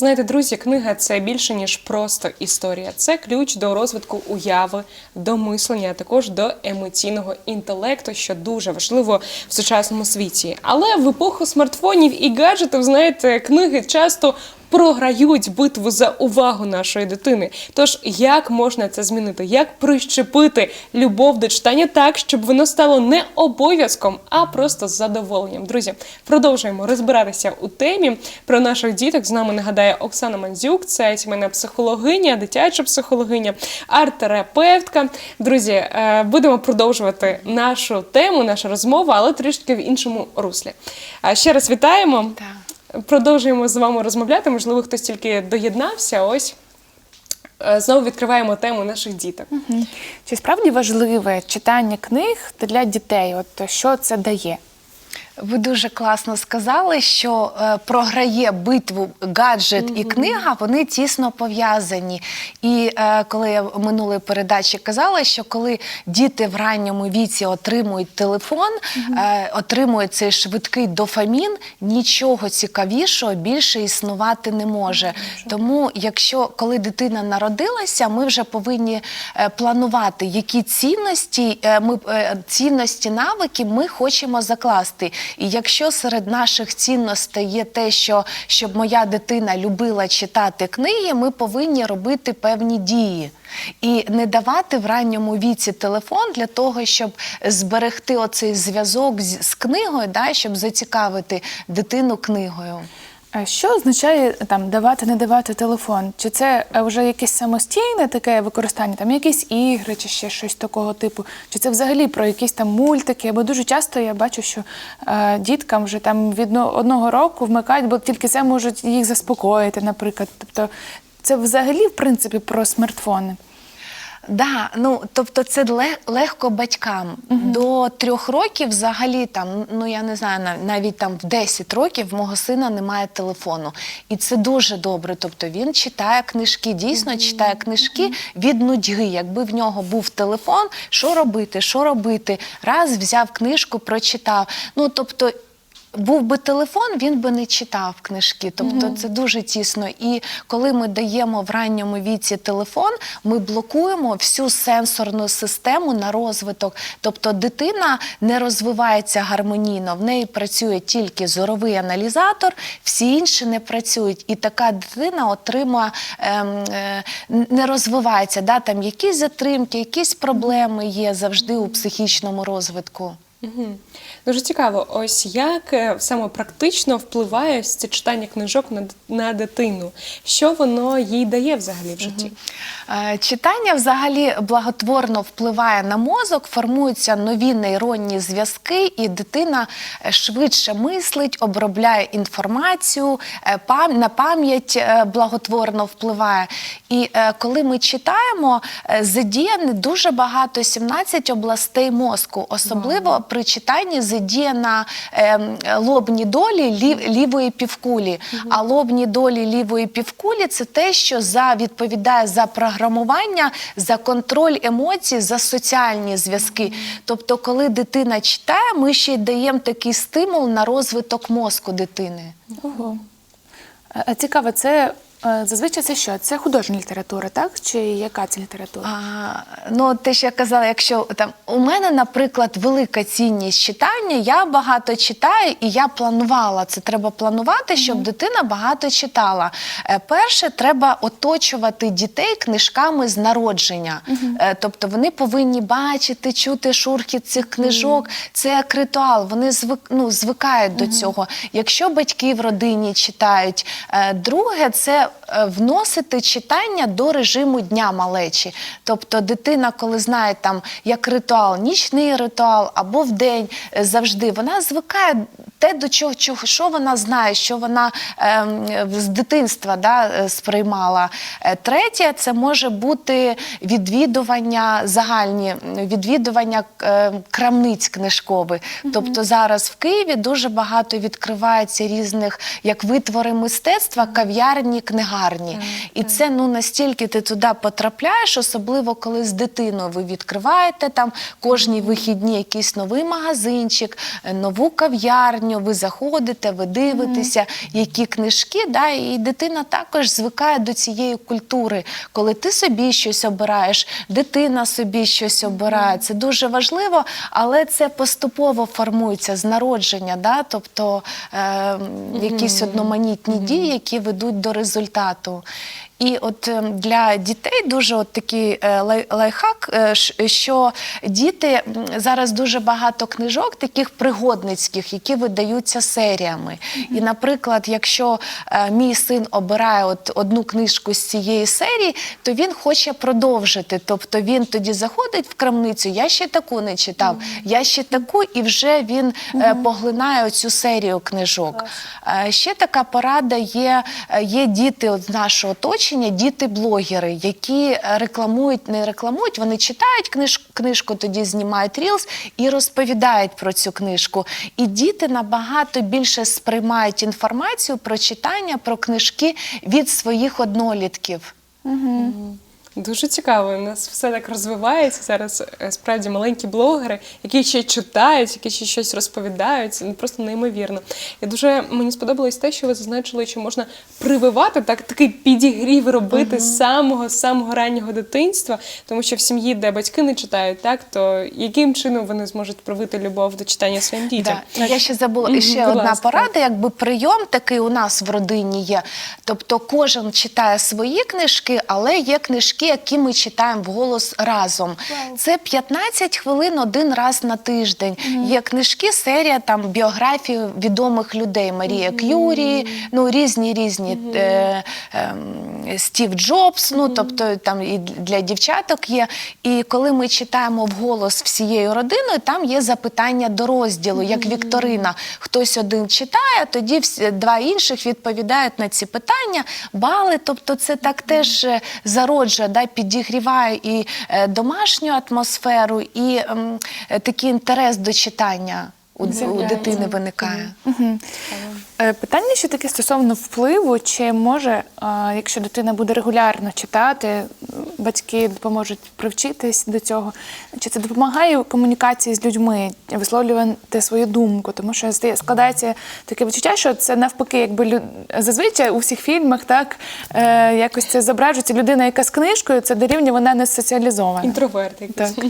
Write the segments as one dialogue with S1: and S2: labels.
S1: Знаєте, друзі, книга це більше ніж просто історія. Це ключ до розвитку уяви, до мислення, а також до емоційного інтелекту, що дуже важливо в сучасному світі. Але в епоху смартфонів і гаджетів, знаєте, книги часто. Програють битву за увагу нашої дитини. Тож як можна це змінити? Як прищепити любов до читання так, щоб воно стало не обов'язком, а просто задоволенням? Друзі, продовжуємо розбиратися у темі про наших діток. З нами нагадає Оксана Мандзюк, це сімейна психологиня, дитяча психологиня, арт-терапевтка. Друзі, е, будемо продовжувати нашу тему, нашу розмову, але трішки в іншому руслі. А ще раз вітаємо.
S2: Так.
S1: Продовжуємо з вами розмовляти. Можливо, хтось тільки доєднався. Ось е, знову відкриваємо тему наших діток.
S3: Чи справді важливе читання книг для дітей? От що це дає?
S2: Ви дуже класно сказали, що е, програє битву гаджет і книга, вони тісно пов'язані. І е, коли я в минулої передачі казала, що коли діти в ранньому віці отримують телефон, е, отримують цей швидкий дофамін, нічого цікавішого більше існувати не може. Тому, якщо коли дитина народилася, ми вже повинні е, планувати, які цінності, е, ми е, цінності навики ми хочемо закласти. І якщо серед наших цінностей є те, що щоб моя дитина любила читати книги, ми повинні робити певні дії. І не давати в ранньому віці телефон для того, щоб зберегти оцей зв'язок з, з книгою, да, щоб зацікавити дитину книгою.
S3: Що означає там давати, не давати телефон? Чи це е, вже якесь самостійне таке використання, там якісь ігри чи ще щось такого типу? Чи це взагалі про якісь там мультики? Бо дуже часто я бачу, що е, діткам вже там від одного року вмикають, бо тільки це можуть їх заспокоїти, наприклад. Тобто це взагалі в принципі про смартфони.
S2: Да, ну тобто це легко батькам. До трьох років взагалі там, ну я не знаю, нав- навіть там в 10 років мого сина немає телефону. І це дуже добре. Тобто він читає книжки, дійсно читає книжки від нудьги. Якби в нього був телефон, що робити, що робити? Раз взяв книжку, прочитав. Ну тобто. Був би телефон, він би не читав книжки. Тобто це дуже тісно. І коли ми даємо в ранньому віці телефон, ми блокуємо всю сенсорну систему на розвиток. Тобто дитина не розвивається гармонійно, в неї працює тільки зоровий аналізатор, всі інші не працюють. І така дитина отримує, ем, е, не розвивається. Да? Там якісь затримки, якісь проблеми є завжди у психічному розвитку.
S1: Мгм. Дуже цікаво, ось як е, саме практично впливає це читання книжок на, на дитину. Що воно їй дає взагалі в житті?
S2: Е, Читання взагалі благотворно впливає на мозок, формуються нові нейронні зв'язки, і дитина е, швидше мислить, обробляє інформацію, пам- на пам'ять благотворно впливає. І коли ми читаємо, е, задіяні дуже багато 17 областей мозку, особливо при читанні задіяна ем, лобні долі лів- лівої півкулі. А лобні долі лівої півкулі це те, що за відповідає за програмування, за контроль емоцій, за соціальні зв'язки. Тобто, коли дитина читає, ми ще й даємо такий стимул на розвиток мозку дитини.
S3: Ого. Цікаво, це зазвичай це що? Це художня література, так? Чи яка це література?
S2: А, ну, те, що я казала, якщо там у мене, наприклад, велика цінність читання, я багато читаю і я планувала. Це треба планувати, щоб дитина багато читала. Е, перше, треба оточувати дітей книжками з народження. Е, тобто вони повинні бачити, чути шурхіт цих книжок. Це як ритуал. Вони звик, ну, звикають до цього. Якщо батьки в родині читають, Е, друге, це е, вносити читання до режиму дня малечі. Тобто дитина, коли знає там як ритуал, нічний ритуал або в день е, завжди, вона звикає те, до чого, чого що вона знає, що вона ем, з дитинства да, е, сприймала. Е, Третє, це може бути відвідування загальні, відвідування е, крамниць книжкових. Тобто зараз в Києві дуже багато відкривається різних як витвори мистецтва, кав'ярні, книгарні. І це ну настільки ти туди потрапляєш, особливо коли з дитиною ви відкриваєте там кожні вихідні якийсь новий магазинчик, е, нову кав'ярню. ви заходите, ви дивитеся, які книжки, да, і дитина також звикає до цієї культури, коли ти собі щось обираєш, дитина собі щось обирає. Це дуже важливо, але це поступово формується з народження, да, тобто е, якісь одноманітні дії, які ведуть до результату. І от ем, для дітей дуже от такий е, лай- лайфхак, е, що діти зараз дуже багато книжок, таких пригодницьких, які видаються серіями. І, наприклад, якщо е, мій син обирає от одну книжку з цієї серії, то він хоче продовжити. Тобто він тоді заходить в крамницю, я ще таку не читав, я ще таку, і вже він поглинає оцю серію книжок. Ще така порада є, є діти з нашого оточення, діти-блогери, які е, рекламують, не рекламують, вони читають книж, книжку, тоді знімають рілс і розповідають про цю книжку. І діти набагато більше сприймають інформацію про читання, про книжки від своїх однолітків.
S1: Дуже цікаво. У нас все так розвивається зараз. е, Справді маленькі блогери, які ще читають, які ще щось розповідають. Просто неймовірно. І дуже мені сподобалось те, що ви зазначили, що можна прививати так, такий підігрів робити з самого самого раннього дитинства, тому що в сім'ї, де батьки не читають, так то яким чином вони зможуть привити любов до читання своїм дітям?
S2: Да. Я ще забула
S1: Мгм,
S2: ще
S1: будь
S2: одна
S1: ласка.
S2: порада, якби прийом такий у нас в родині є. Тобто кожен читає свої книжки, але є книжки, які ми читаємо вголос разом. Це 15 хвилин один раз на тиждень. Є книжки, серія там біографії відомих людей. Марія К'юрі, ну різні різні е, ем, Стів Джобс, ну тобто там і для дівчаток є. І коли ми читаємо вголос всією родиною, там є запитання до розділу, як вікторина. Хтось один читає, тоді всі, два інших відповідають на ці питання, бали. Тобто, це так теж е, зароджує, да, підігріває і е, домашню атмосферу, і ем, е, такий інтерес до читання у, у дитини виникає.
S3: Е, Питання ще таке стосовно впливу, чи може, якщо дитина буде регулярно читати, батьки допоможуть привчитись до цього, чи це допомагає в комунікації з людьми, висловлювати свою думку? Тому що складається таке відчуття, що це навпаки, якби лю... зазвичай у всіх фільмах так е, якось це зображується людина, яка з книжкою, це дорівнює вона не соціалізована.
S1: Інтроверт якийсь.
S3: Так.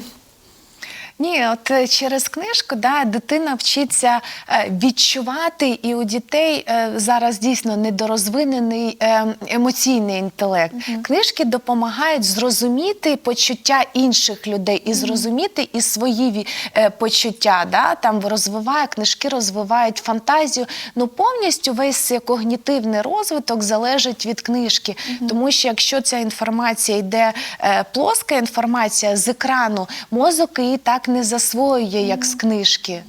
S2: Ні, от е, через книжку да, дитина вчиться е, відчувати, і у дітей е, зараз дійсно недорозвинений емоційний інтелект. Книжки допомагають зрозуміти почуття інших людей і зрозуміти і свої почуття. Да? Там розвиває книжки, розвивають фантазію. Ну повністю весь когнітивний розвиток залежить від книжки, тому що якщо ця інформація йде плоска інформація з екрану, мозок її так не засвоює, як з книжки.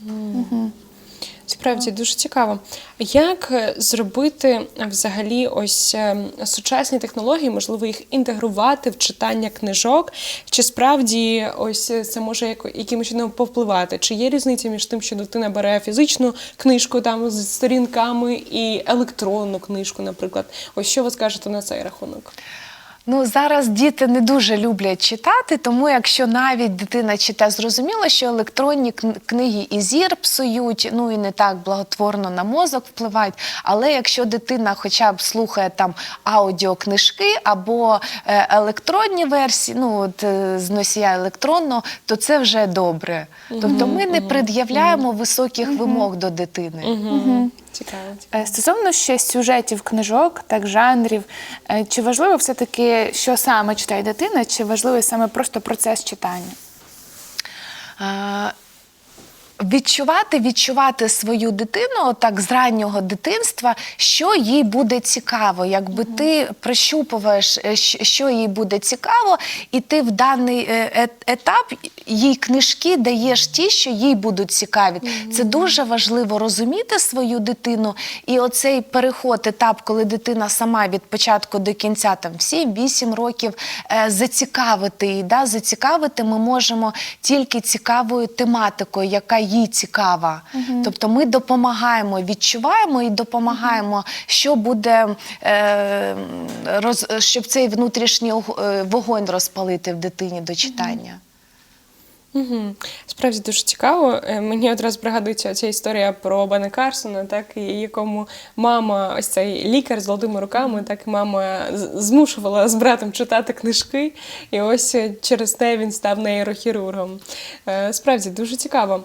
S1: Справді дуже цікаво. Як е, зробити е, взагалі ось е, сучасні технології, можливо, їх інтегрувати в читання книжок? Чи справді ось це може якимось чином повпливати? Чи є різниця між тим, що дитина бере фізичну книжку там з сторінками і електронну книжку, наприклад? Ось що ви скажете на цей рахунок?
S2: Ну зараз діти не дуже люблять читати, тому якщо навіть дитина читає, зрозуміло, що електронні книги і зір псують, ну і не так благотворно на мозок впливають. Але якщо дитина хоча б слухає там аудіокнижки або е, електронні версії, ну от е, з носія електронного, то це вже добре. Тобто ми не пред'являємо високих вимог до дитини.
S1: Цікаво.
S3: Е, Стосовно ще сюжетів книжок, так жанрів, е, чи важливо все-таки, що саме читає дитина, чи важливий саме просто процес читання?
S2: Відчувати, відчувати свою дитину так з раннього дитинства, що їй буде цікаво, якби ти прощупуєш, е, що їй буде цікаво, і ти в даний е, е- етап їй книжки даєш ті, що їй будуть цікаві. Це дуже важливо розуміти свою дитину. І оцей переход, етап, коли дитина сама від початку до кінця, там 7-8 років, е, зацікавити її. Да? Зацікавити ми можемо тільки цікавою тематикою, яка їй цікава. Тобто ми допомагаємо, відчуваємо і допомагаємо, що буде, е, роз, щоб цей внутрішній е, вогонь розпалити в дитині до читання.
S1: Угу. Справді дуже цікаво. Е, Мені одразу пригадується ця історія про Бена Карсона, так і якому мама, ось цей лікар з золотими руками, так мама змушувала з братом читати книжки, і ось е, через те він став нейрохірургом. Е, Справді дуже цікаво.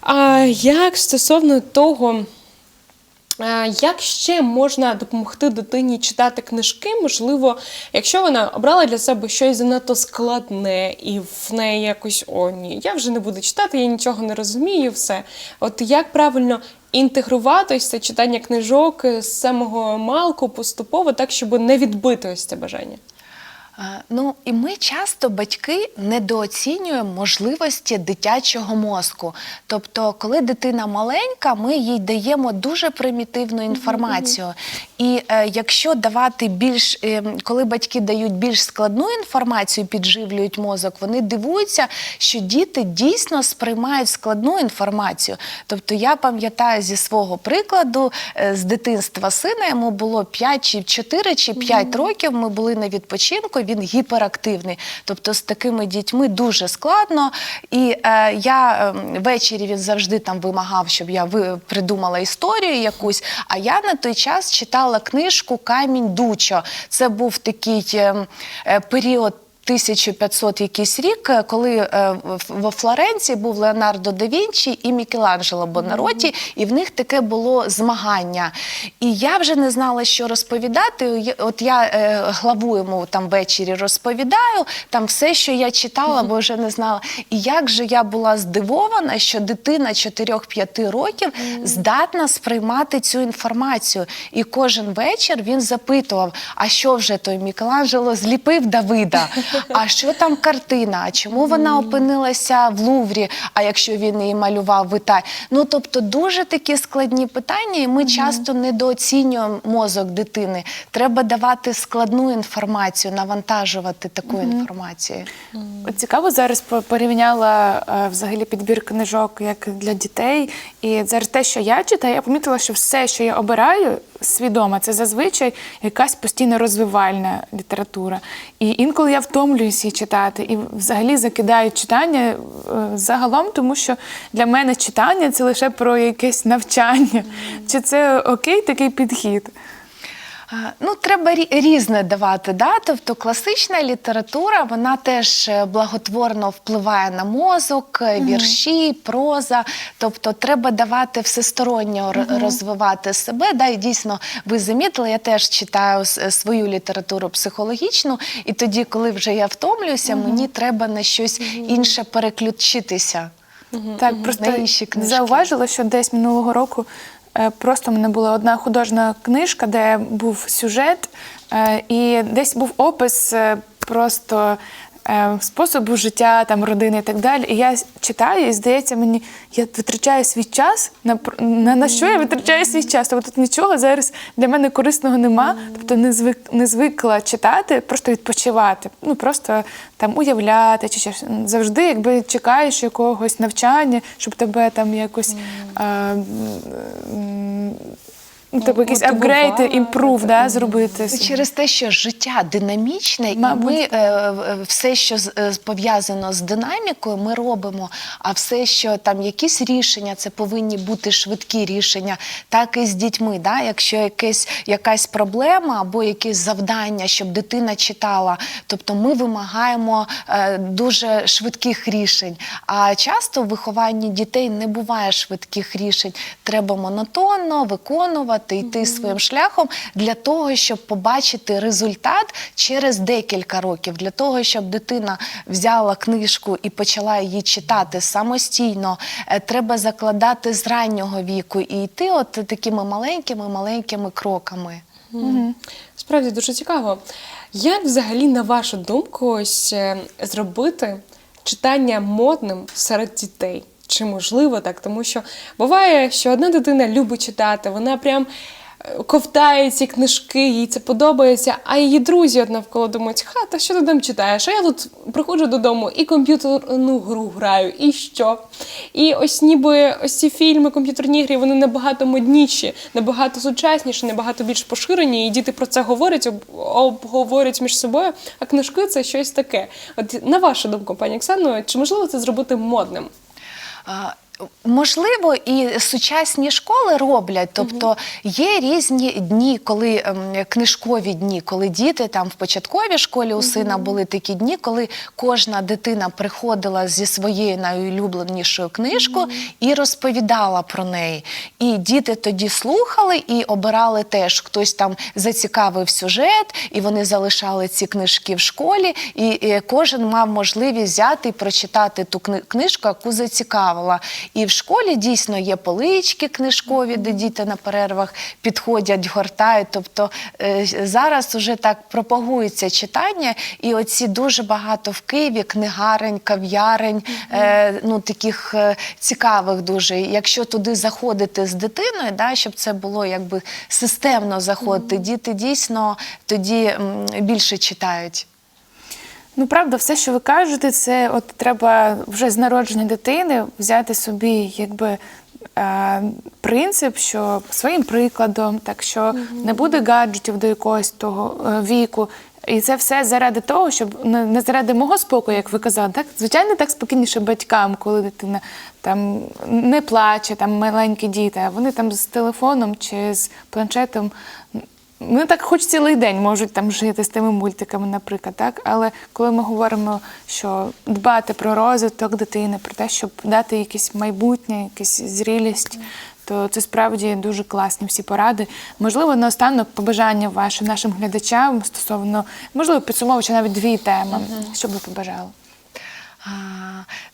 S1: А як стосовно того. Е, Як ще можна допомогти дитині читати книжки? Можливо, якщо вона обрала для себе щось занадто складне, і в неї якось о ні, я вже не буду читати, я нічого не розумію, все. От як правильно інтегрувати ось це читання книжок з самого малку поступово, так щоб не відбити ось це бажання?
S2: Ну і ми часто батьки недооцінюємо можливості дитячого мозку. Тобто, коли дитина маленька, ми їй даємо дуже примітивну інформацію. І е, якщо давати більш, е, коли батьки дають більш складну інформацію, підживлюють мозок, вони дивуються, що діти дійсно сприймають складну інформацію. Тобто, я пам'ятаю зі свого прикладу е, з дитинства сина, йому було 5 чи 4 чи 5 років. Ми були на відпочинку. Він гіперактивний. Тобто з такими дітьми дуже складно. І е, я е, ввечері він завжди там вимагав, щоб я ви придумала історію якусь. А я на той час читала книжку Камінь Дучо. Це був такий е, е, період. 1500 якийсь рік, е, коли е, в- Флоренції був Леонардо да Вінчі і Мікеланджело Бонаротті, і в них таке було змагання. І я вже не знала, що розповідати. От я е, главу йому там ввечері розповідаю, там все, що я читала, бо вже не знала. І як же я була здивована, що дитина 4-5 років здатна сприймати цю інформацію. І кожен вечір він запитував: а що вже той Мікеланджело зліпив Давида? А що там картина? А чому вона опинилася в Луврі? А якщо він її малював в Італії? Ну тобто дуже такі складні питання, і ми часто недооцінюємо мозок дитини. Треба давати складну інформацію, навантажувати таку інформацію.
S3: От Цікаво зараз порівняла е, взагалі підбір книжок як для дітей. І зараз те, що я читаю, я помітила, що все, що я обираю свідомо, це зазвичай якась постійно розвивальна література. І інколи я втомлююсь її читати, і взагалі закидаю читання е, загалом, тому що для мене читання це лише про якесь навчання. Чи це окей такий підхід?
S2: Ну, треба різне давати. Да? Тобто класична література вона теж е, благотворно впливає на мозок, е, вірші, проза. Тобто треба давати всесторонньо розвивати себе. Да? І дійсно, ви замітили, я теж читаю свою літературу психологічну, і тоді, коли вже я втомлююся, мені треба на щось інше переключитися.
S3: Так, просто
S2: На інші книжки.
S3: зауважила, що десь минулого року просто в мене була одна художня книжка, де був сюжет, е, і десь був опис е, просто. е, Способу життя, там родини і так далі. І я читаю, і здається, мені я витрачаю свій час на на, на що я витрачаю свій час. Тобто тут нічого зараз для мене корисного нема. Тобто не звик не звикла читати, просто відпочивати. Ну просто там уявляти чи щось. завжди, якби чекаєш якогось навчання, щоб тебе там якось. А, м, Ну, типу, якийсь апгрейд, імпрув, да, зробити.
S2: Ну, Через те, що життя динамічне,
S3: Мабуть,
S2: і ми е, е, все, що е, пов'язано з динамікою, ми робимо. А все, що там якісь рішення, це повинні бути швидкі рішення, так і з дітьми. Да? Якщо якесь, якась проблема або якесь завдання, щоб дитина читала, тобто ми вимагаємо е, дуже швидких рішень. А часто в вихованні дітей не буває швидких рішень. Треба монотонно виконувати, йти своїм шляхом для того, щоб побачити результат через декілька років, для того, щоб дитина взяла книжку і почала її читати самостійно. е, Треба закладати з раннього віку і йти от такими маленькими маленькими кроками.
S1: Справді дуже цікаво. Як взагалі, на вашу думку, ось е, зробити читання модним серед дітей? Чи можливо так? Тому що буває, що одна дитина любить читати, вона прям е, ковтає ці книжки, їй це подобається. А її друзі от навколо думають, ха, та що ти там читаєш? А я тут приходжу додому і комп'ютерну гру граю, і що? І ось ніби ось ці фільми, комп'ютерні ігри, вони набагато модніші, набагато сучасніші, набагато більш поширені, і діти про це говорять, об- обговорюють між собою. А книжки це щось таке. От на вашу думку, пані Оксано, чи можливо це зробити модним?
S2: А, Можливо, і сучасні школи роблять, тобто є різні дні, коли ем, книжкові дні, коли діти там в початковій школі у сина були такі дні, коли кожна дитина приходила зі своєю найулюбленішою книжкою і розповідала про неї. І діти тоді слухали і обирали теж. Хтось там зацікавив сюжет, і вони залишали ці книжки в школі, і, і кожен мав можливість взяти і прочитати ту книжку, яку зацікавила. І в школі дійсно є полички книжкові, де діти на перервах підходять, гортають. Тобто е, зараз уже так пропагується читання, і оці дуже багато в Києві книгарень, кав'ярень, е, ну таких е, цікавих дуже. Якщо туди заходити з дитиною, да, щоб це було якби системно заходити, діти дійсно тоді більше читають.
S3: Ну, правда, все, що ви кажете, це от треба вже з народження дитини взяти собі якби. е, Принцип, що своїм прикладом, так що не буде гаджетів до якогось того е, віку. І це все заради того, щоб не заради мого спокою, як ви казали, так звичайно, так спокійніше батькам, коли дитина там не плаче, там маленькі діти, а вони там з телефоном чи з планшетом вони так хоч цілий день можуть там жити з тими мультиками, наприклад, так. Але коли ми говоримо, що дбати про розвиток дитини, про те, щоб дати якесь майбутнє, якусь зрілість, то це справді дуже класні всі поради. Можливо, наостанок побажання вашим нашим глядачам стосовно, можливо, підсумовуючи навіть дві теми, що б ви побажали.
S2: А,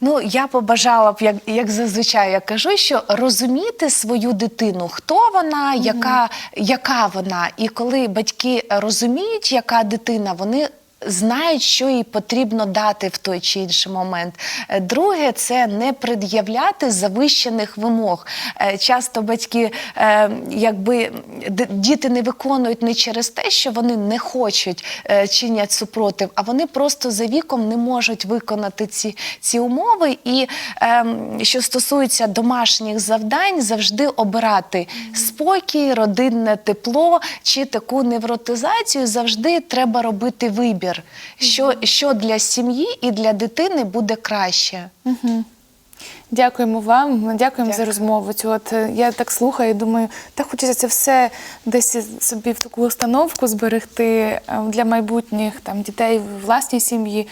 S2: ну, я побажала б, як, як зазвичай я кажу, що розуміти свою дитину, хто вона, яка, яка вона. І коли батьки розуміють, яка дитина, вони. Знають, що їй потрібно дати в той чи інший момент. Е, Друге, це не пред'являти завищених вимог. Е, Часто батьки, е, якби діти не виконують не через те, що вони не хочуть чинять супротив, а вони просто за віком не можуть виконати ці, ці умови. І ем, що стосується домашніх завдань, завжди обирати спокій, родинне тепло чи таку невротизацію, завжди треба робити вибір, що, що для сім'ї і для дитини буде краще.
S3: Дякуємо вам, дякуємо за розмову. Цю от е, я так слухаю, і думаю, так хочеться це все десь собі в таку установку зберегти е, для майбутніх там дітей в власній сім'ї,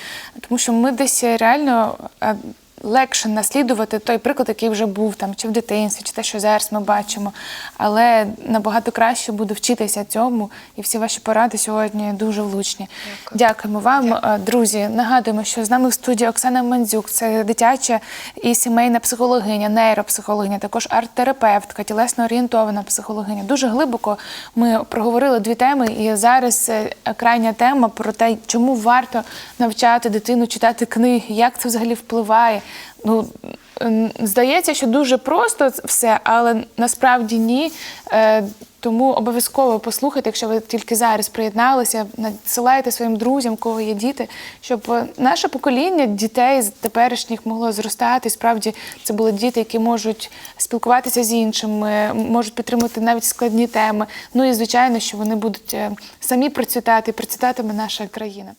S3: тому що ми десь реально. Легше наслідувати той приклад, який вже був там чи в дитинстві, чи те, що зараз ми бачимо. Але набагато краще буде вчитися цьому, і всі ваші поради сьогодні дуже влучні. Дякуємо вам, Е, друзі. Нагадуємо, що з нами в студії Оксана Мандзюк, це дитяча і сімейна психологиня, нейропсихологиня, також арт-терапевтка, тілесно орієнтована психологиня. Дуже глибоко ми проговорили дві теми, і зараз е, крайня тема про те, чому варто навчати дитину читати книги, як це взагалі впливає. Ну, здається, що дуже просто все, але насправді ні. Е, Тому обов'язково послухайте, якщо ви тільки зараз приєдналися, надсилайте своїм друзям, кого є діти, щоб е, наше покоління дітей з теперішніх могло зростати. Справді це були діти, які можуть спілкуватися з іншими, можуть підтримувати навіть складні теми. Ну і звичайно, що вони будуть е, самі процвітати, процвітатиме наша країна.